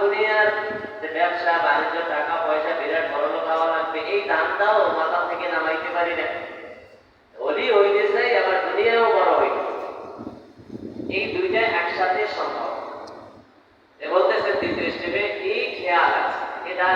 দুনিয়ার ব্যবসা, বাণিজ্য, টাকা, পয়সা, বিরাট বড় খাওয়া লাগবে, এই দানটাও মাথা থেকে নামাইতে পারি না। অলি হইতে চাই, আবার দুনিয়াও বড় হইতে এই সাথে সম্ভব। এ বলতেছে দ্বিতীয় স্টেপে এই খেয়াল আছে। এটা